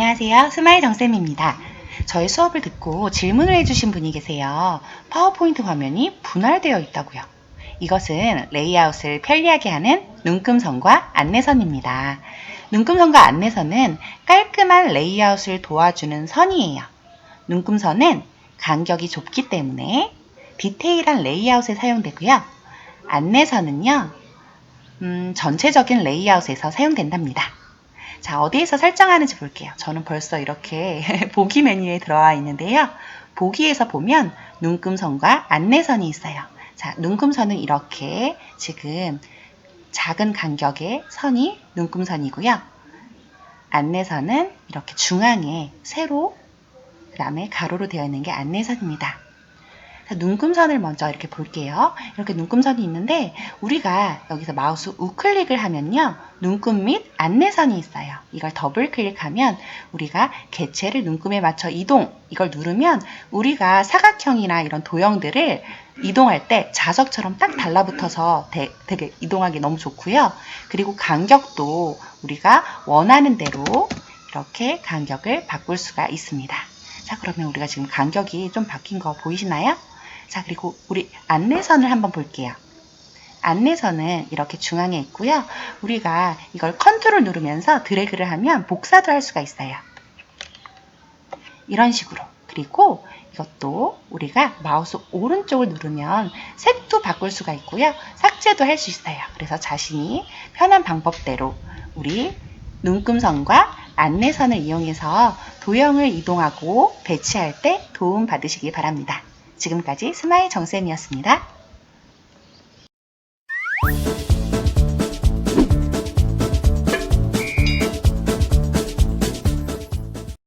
안녕하세요. 스마일 정쌤입니다. 저희 수업을 듣고 질문을 해주신 분이 계세요. 파워포인트 화면이 분할되어 있다고요. 이것은 레이아웃을 편리하게 하는 눈금선과 안내선입니다. 눈금선과 안내선은 깔끔한 레이아웃을 도와주는 선이에요. 눈금선은 간격이 좁기 때문에 디테일한 레이아웃에 사용되고요. 안내선은요, 음, 전체적인 레이아웃에서 사용된답니다. 자, 어디에서 설정하는지 볼게요. 저는 벌써 이렇게 보기 메뉴에 들어와 있는데요. 보기에서 보면 눈금선과 안내선이 있어요. 자, 눈금선은 이렇게 지금 작은 간격의 선이 눈금선이고요. 안내선은 이렇게 중앙에 세로, 그 다음에 가로로 되어 있는 게 안내선입니다. 자, 눈금선을 먼저 이렇게 볼게요. 이렇게 눈금선이 있는데 우리가 여기서 마우스 우클릭을 하면요. 눈금 및 안내선이 있어요. 이걸 더블 클릭하면 우리가 개체를 눈금에 맞춰 이동 이걸 누르면 우리가 사각형이나 이런 도형들을 이동할 때 자석처럼 딱 달라붙어서 되, 되게 이동하기 너무 좋고요. 그리고 간격도 우리가 원하는 대로 이렇게 간격을 바꿀 수가 있습니다. 자, 그러면 우리가 지금 간격이 좀 바뀐 거 보이시나요? 자, 그리고 우리 안내선을 한번 볼게요. 안내선은 이렇게 중앙에 있고요. 우리가 이걸 컨트롤 누르면서 드래그를 하면 복사도 할 수가 있어요. 이런 식으로. 그리고 이것도 우리가 마우스 오른쪽을 누르면 색도 바꿀 수가 있고요. 삭제도 할 수 있어요. 그래서 자신이 편한 방법대로 우리 눈금선과 안내선을 이용해서 도형을 이동하고 배치할 때 도움 받으시기 바랍니다. 지금까지 스마일 정쌤이었습니다. you